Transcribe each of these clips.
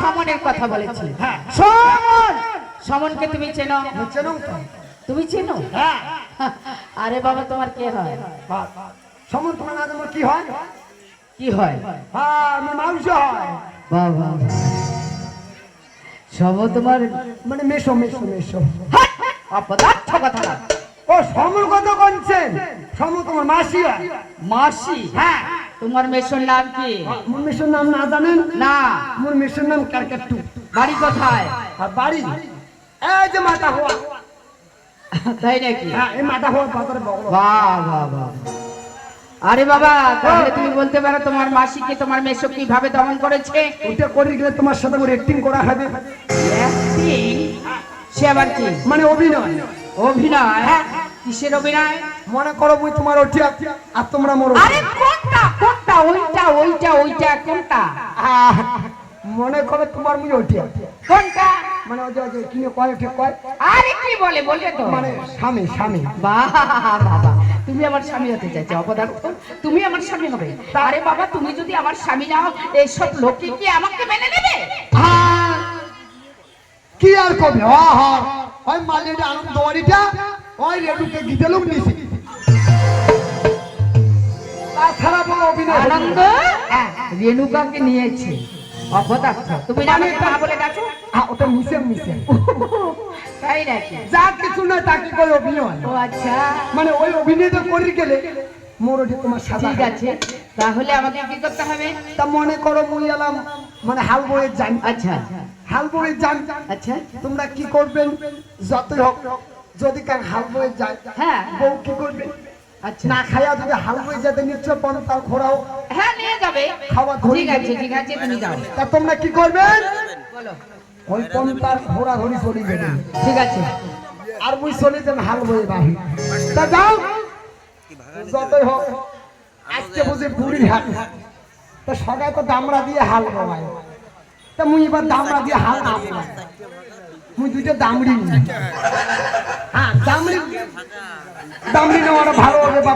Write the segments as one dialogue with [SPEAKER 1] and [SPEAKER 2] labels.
[SPEAKER 1] সমনের কথা বলেছি।
[SPEAKER 2] হ্যাঁ।
[SPEAKER 1] সমন! সমনকে তুমি চেনো?
[SPEAKER 2] চেনো
[SPEAKER 1] তুমি চেনো?
[SPEAKER 2] হ্যাঁ।
[SPEAKER 1] আরে বাবা তোমার কে হয়?
[SPEAKER 2] সমন তোমার না তোমার কি হয়?
[SPEAKER 1] কি হয়?
[SPEAKER 2] হ্যাঁ আমার মাংস হয়।
[SPEAKER 1] বাবা সব তোমার
[SPEAKER 2] মানে মেশো মেশো মেশো!
[SPEAKER 1] অপদার্থ কথা না।
[SPEAKER 2] ও সমর কত করছেন সম তোমার মাসি হয়।
[SPEAKER 1] মাসি?
[SPEAKER 2] হ্যাঁ।
[SPEAKER 1] তোমার মেশোর নাম কি?
[SPEAKER 2] মোর মেশোর নাম না জানেন?
[SPEAKER 1] না।
[SPEAKER 2] মোর মেশোর নাম কারকাট্টু।
[SPEAKER 1] বাড়ি কোথায়?
[SPEAKER 2] আর বাড়ি? এই যে মাথা হওয়া।
[SPEAKER 1] তাই নাকি?
[SPEAKER 2] হ্যাঁ এই মাথা হওয়ার পাতারে বগল
[SPEAKER 1] বাহ বাহ বাহ আরে বাবা তাহলে তুমি বলতে পারো তোমার মাসিকে তোমার মেশো কীভাবে দমন করেছে?
[SPEAKER 2] ওটা করে গেলে তোমার সাথে করে অ্যাক্টিং করা হবে।
[SPEAKER 1] Acting? সে আবার কি?
[SPEAKER 2] মানে অভিনয়।
[SPEAKER 1] অভিনয়? হ্যাঁ। কিসের অভিনয়?
[SPEAKER 2] মনে করো বই তোমার ওটি আর তোমরা মোর।
[SPEAKER 1] আরে ওইটা ওইটা ওইটা কোনটা?
[SPEAKER 2] মনে করো তোমার মুই ওটি
[SPEAKER 1] কোনটা?
[SPEAKER 2] মানে ওই যে কি কয় ঠিক কয়?
[SPEAKER 1] আরে কি বলে বলবে তো।
[SPEAKER 2] মানে স্বামী স্বামী।
[SPEAKER 1] বাহ বাবা তুমি আমার স্বামী হতে চাইছো অপদার্থ। তুমি আমার স্বামী হবে। আরে বাবা তুমি যদি আমার স্বামী না হও এইসব লোকে কি আমাকে মেনে নেবে?
[SPEAKER 2] হ্যাঁ। কি আর কবে হ হ ওই মালিটা আনন্দ ওই রেডুকে গিতে লোক নিছি তাছাড়া বলো অভিনয়
[SPEAKER 1] আনন্দ? রেণুকাকে নিয়েছে। অপদার্থ। তুমি না মা বলে ডাকো।
[SPEAKER 2] হ্যাঁ ওটা মিশে মিশে
[SPEAKER 1] তাই নাকি?
[SPEAKER 2] যা কিছু না তাকে কই অভিনয়
[SPEAKER 1] ও আচ্ছা।
[SPEAKER 2] মানে ওই অভিনয়টা করি গেলে তোমার
[SPEAKER 1] ঠিক আছে। তাহলে আমাকে কি করতে হবে?
[SPEAKER 2] তা মনে করো মুই এলাম মানে হাল বইয়ের জান
[SPEAKER 1] আচ্ছা।
[SPEAKER 2] হাল বইয়ের জান
[SPEAKER 1] আচ্ছা।
[SPEAKER 2] তোমরা কি করবেন? যতই হোক যদি কার হাল বইয়ে যায়
[SPEAKER 1] হ্যাঁ।
[SPEAKER 2] বউ কি করবে? না খাইয়া যদি হাল বইয়ে যেতে নিচ্ছ পন তার ঘোরাও।
[SPEAKER 1] হ্যাঁ নিয়ে যাবে।
[SPEAKER 2] খাওয়া
[SPEAKER 1] ঠিক আছে ঠিক আছে তুমি যাও।
[SPEAKER 2] তা তোমরা কি করবে?
[SPEAKER 1] বলো।
[SPEAKER 2] ওই পন তার ঘোরা ঘড়ি চলে যাবে
[SPEAKER 1] ঠিক আছে।
[SPEAKER 2] আর মুই চলে যান হাল বইয়ে বাহি। তা যাও। যতই হোক আজকে বুঝি বুড়ির হাট। তা সবাই তো দামড়া দিয়ে হাল বাবায় তা মুই এবার দামড়া দিয়ে হাল না। মুই দুইটা দামড়ি হ্যাঁ দামড়ি দামড়ি নেওয়াটা ভালো হবে বা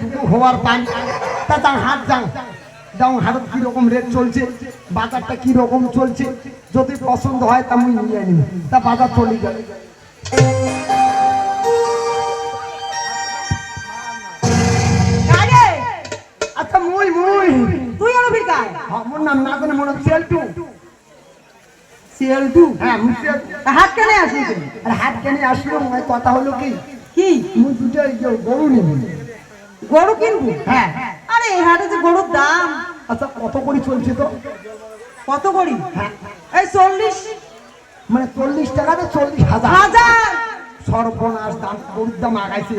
[SPEAKER 2] দুটো হওয়ার পান তা তার হাত যাও। যাও হাটত কীরকম রেট চলছে? বাজারটা কীরকম চলছে? যদি পছন্দ হয় তা মুই নিয়ে নিই তা বাজার চলে যাবে আচ্ছা মুই মুই।
[SPEAKER 3] তুই আর ভিকার
[SPEAKER 2] আমার নাম না মনে হচ্ছে হ্যাঁ মুই CL2
[SPEAKER 3] হাত কেনে আসবি
[SPEAKER 2] আর হাত কেনে আসলো ওই কথা হলো কি?
[SPEAKER 3] কি?
[SPEAKER 2] মুই দুটো গরু নিব।
[SPEAKER 3] গরু কিনবি?
[SPEAKER 2] হ্যাঁ।
[SPEAKER 3] আরে এই হাটে যে গরুর দাম।
[SPEAKER 2] আচ্ছা কত করে চলছে তো?
[SPEAKER 3] কত করি?
[SPEAKER 2] হ্যাঁ।
[SPEAKER 3] এই চল্লিশ।
[SPEAKER 2] মানে চল্লিশ টাকা তো চল্লিশ হাজার?
[SPEAKER 3] হাজার।
[SPEAKER 2] সর্বনাশ দাম গরুর দাম আগাইছে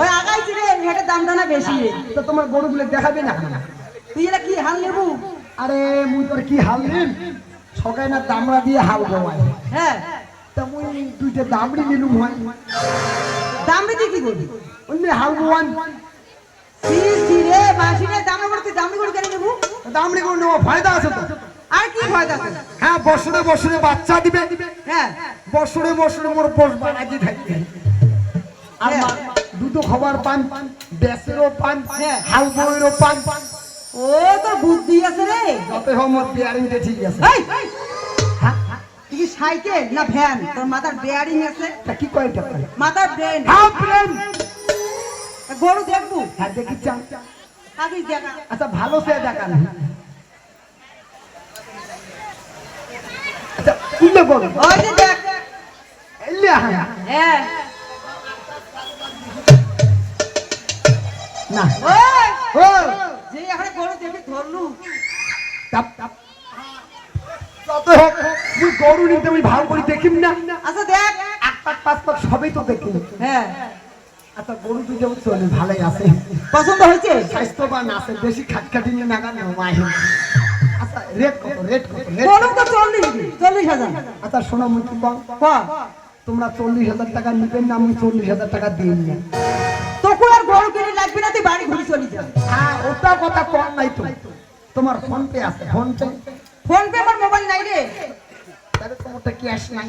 [SPEAKER 3] ওই আগাইছি রে হেটের দামটা না বেশি
[SPEAKER 2] তো তোমার গরুগুলো দেখাবে না?
[SPEAKER 3] তুই এটা কি হাল নেবু?
[SPEAKER 2] আরে মুই তোর কি হাল নিম? সকালে না দামড়া দিয়ে হাল বোয়াই
[SPEAKER 3] হ্যাঁ।
[SPEAKER 2] তা মুই দুইটা দামড়ি নিলুম হয়
[SPEAKER 3] দাম দিয়ে কি করবি?
[SPEAKER 2] অন্য হাল দামড়ি তো।
[SPEAKER 3] আছে?
[SPEAKER 2] হ্যাঁ বছরে বছরে বাচ্চা দিবে।
[SPEAKER 3] হ্যাঁ।
[SPEAKER 2] বছরে বছরে মোর পোষ বানাইতে থাকবে। আর মা- দুটো খাবার পান ব্যাসেরও পান
[SPEAKER 3] হ্যাঁ।
[SPEAKER 2] হাল বইয়েরও পান।
[SPEAKER 3] ও তোর বুদ্ধি আছে
[SPEAKER 2] হোক মোর বিয়ারিংটা ঠিক আছে।
[SPEAKER 3] এই কি সাইকেল না ভ্যান? তোর মাথার বেয়ারিং আছে?
[SPEAKER 2] তা কি কয় টাকা
[SPEAKER 3] মাথার ব্রেন
[SPEAKER 2] হ্যাঁ প্রেম
[SPEAKER 3] গরু দেখব?
[SPEAKER 2] হ্যাঁ দেখি চান
[SPEAKER 3] থাকিস দেখা।
[SPEAKER 2] আচ্ছা ভালো সে দেখান আচ্ছা কুলে বল।
[SPEAKER 3] ওই যে দেখ।
[SPEAKER 2] এলে হ্যাঁ
[SPEAKER 3] হ্যাঁ।
[SPEAKER 2] না।
[SPEAKER 3] ওই।
[SPEAKER 2] ও।
[SPEAKER 3] যে এখানে গরু দেখবি ধরলু।
[SPEAKER 2] যত হোক তুই গরু নিতে আমি ভালো করে দেখিম না।
[SPEAKER 3] আচ্ছা দেখ।
[SPEAKER 2] আট পাঁচ পাঁচ পাঁচ সবই তো দেখি।
[SPEAKER 3] হ্যাঁ।
[SPEAKER 2] আচ্ছা গরু দুটো চলে ভালোই আছে।
[SPEAKER 3] পছন্দ হয়েছে?
[SPEAKER 2] স্বাস্থ্যবান আছে বেশি খাটখাটি নিয়ে নাগান মাহি আচ্ছা রেট কত রেট কত রেট
[SPEAKER 3] তো চল্লিশ চল্লিশ হাজার।
[SPEAKER 2] আচ্ছা শোনো তোমরা চল্লিশ হাজার টাকা নিবেন না আমি চল্লিশ হাজার টাকা দিন না।
[SPEAKER 3] তোকে আর গরু কিনে লাগবে না তুই বাড়ি ঘুরে চলে যা।
[SPEAKER 2] হ্যাঁ ওটা কথা কম নাই তো। তোমার ফোন পে আছে ফোন পে
[SPEAKER 3] ফোন পে আমার মোবাইল নাই রে।
[SPEAKER 2] তাহলে তোমারটা ক্যাশ নাই?